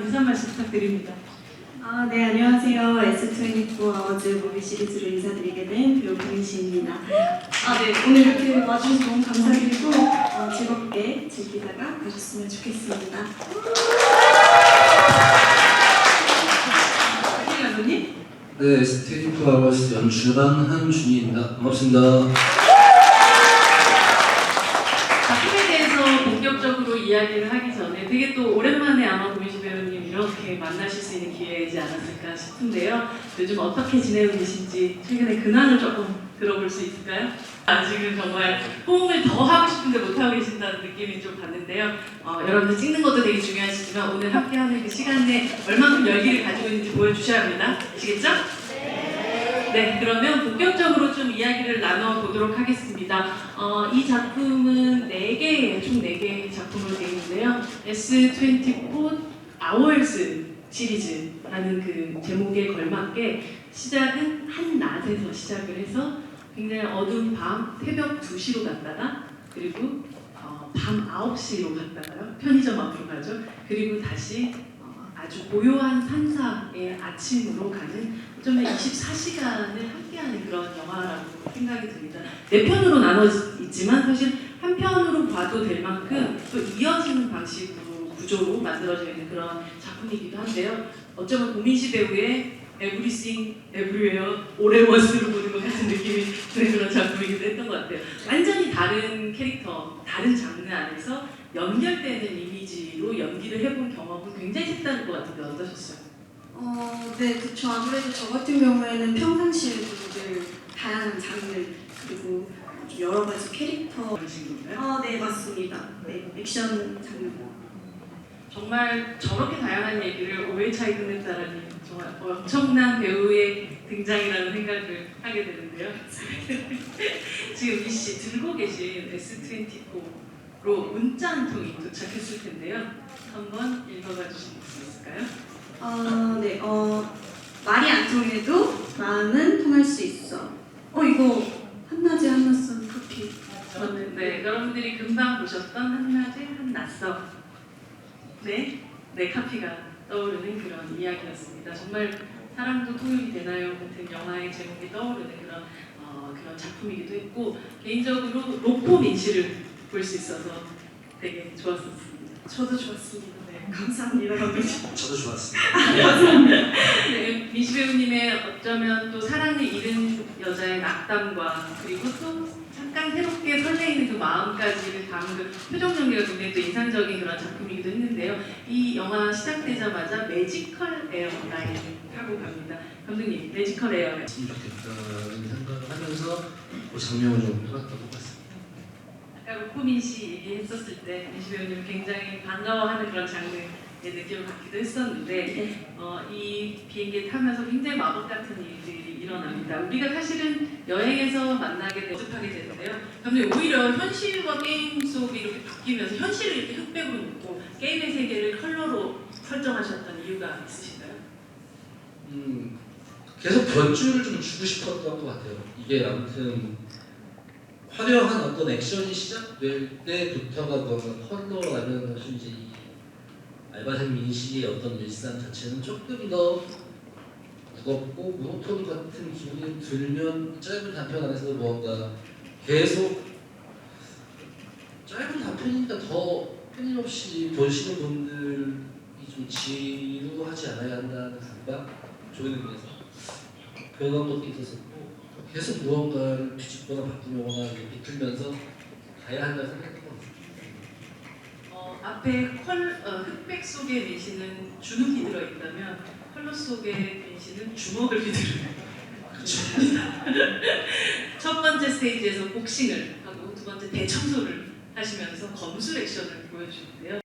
인사 말씀 부탁드립니다. 아, 네, 안녕하세요. S24 아워즈 무비 시리즈로 인사드리게 된 배우 김민시입니다. 아, 네, 오늘 이렇게 와주셔서 너무 감사드리고 어, 즐겁게 즐기다가 가셨으면 좋겠습니다. 박진 감독님. 네, 스테이프 아워스 연출한 한준희입니다. 반갑습니다. 작품에 대해서 본격적으로 이야기를 하기 전에 되게 또 오랜만에 아마 고민시 배우님 이렇게 만나실 수 있는 기회이지 않았을까 싶은데요. 요즘 어떻게 지내고 계신지 최근에 근황을 조금 들어볼 수 있을까요? 아직은 정말 호응을 더 하고 싶은데 못하고 계신다는 느낌이 좀 받는데요. 어, 여러분들 찍는 것도 되게 중요하시지만 오늘 함께하는 그 시간에 얼만큼 열기를 가지고 있는지 보여주셔야 합니다. 아시겠죠? 네, 그러면 본격적으로 좀 이야기를 나눠보도록 하겠습니다. 어, 이 작품은 4개, 총 4개의 작품으로 되어 있는데요. S24 Hours 시리즈라는 그 제목에 걸맞게 시작은 한낮에서 시작을 해서 굉장히 어두운 밤, 새벽 2시로 갔다가 그리고 어, 밤 9시로 갔다가요. 편의점 앞으로 가죠. 그리고 다시 어, 아주 고요한 산사의 아침으로 가는 어쩌면 24시간을 함께하는 그런 영화라고 생각이 듭니다. 네 편으로 나눠 있지만 사실 한 편으로 봐도 될 만큼 또 이어지는 방식으로 구조로 만들어져 있는 그런 작품이기도 한데요. 어쩌면 고민시 배우의 Everywhere All at Once를 보는 것 같은 느낌이 드는 그런 작품이기도 했던 것 같아요. 완전히 다른 캐릭터, 다른 장르 안에서 연결되는 이미지로 연기를 해본 경험은 굉장히 색다를 것 같은데 어떠셨어요? 어, 네, 그쵸. 아무래도 저 같은 경우에는 평상시에도 늘 다양한 장르 그리고 좀 여러 가지 캐릭터 그러신 건가요? 아, 네, 맞습니다. 네, 액션 장르. 정말 저렇게 다양한 얘기를 5회 차이 끝냈다라니 정말 엄청난 배우의 등장이라는 생각을 하게 되는데요. 지금 이씨 들고 계신 S24로 문자 한 통이 도착했을 텐데요. 한번 읽어봐 주실 수 있을까요? 아, 네, 어, 말이 안 통해도 마음은 통할 수 있어. 어, 이거 한낮에 한낮선 커피. 맞네. 네, 여러분들이 금방 보셨던 한낮의 한낯서 네, 네 카피가 떠오르는 그런 이야기였습니다. 정말 사랑도 통일이 되나요 같은 영화의 제목이 떠오르는 그런 어, 그런 작품이기도 했고 개인적으로 로코 민씨를 볼 수 있어서 되게 좋았었습니다. 저도 좋았습니다. 네, 감사합니다, 감독님. 저도 좋았습니다. 네, 민씨 배우님의 어쩌면 또 사랑을 잃은 여자의 낙담과 그리고 또 잠깐 새롭게 설레이는 그 마음까지를 담은 그 표정 연기가 굉장히 또 인상적인 그런 작품이기도 했는데요. 이 영화 시작되자마자 매지컬 에어 라인을 타고 갑니다. 감독님, 매지컬 에어 라인. 했으면 좋겠다는 생각을 하면서 그 장면을 좀 해봤던 것 같습니다. 아까 로코민 씨 얘기했었을 때 민씨 배우님 굉장히 반가워하는 그런 장르의 느낌을 받기도 했었는데 네. 어, 이 비행기에 타면서 굉장히 마법 같은 일들이 일어납니다. 우리가 사실은 여행에서 만나게 되고 접하게 되는데요. 근데 오히려 현실과 게임 속이 이렇게 바뀌면서 현실을 이렇게 흑백으로 놓고 게임의 세계를 컬러로 설정하셨던 이유가 있으신가요? 음, 계속 변주를 좀 주고 싶었던 것 같아요. 이게 아무튼 화려한 어떤 액션이 시작될 때부터가 뭔가 컬러라는 것이 이제 이 알바생 민식의 어떤 일상 자체는 조금 더 무겁고 모노톤 같은 기분이 들면 짧은 단편 안에서도 뭔가 계속 짧은 단편이니까 더 끊임없이 보시는 분들이 좀 지루하지 않아야 한다는 생각 좋은 의미에서 그런 것도 있었었고 계속 무언가를 뒤집거나 바꾸거나 이렇게 비틀면서 가야 한다는. 어, 앞에 컬, 어, 흑백 속에 민씨는 주눅이 들어있다면 컬러 속에 민씨는 주먹을 휘두르는 첫 번째 스테이지에서 복싱을 하고 두 번째 대청소를 하시면서 검술 액션을 보여주는데요.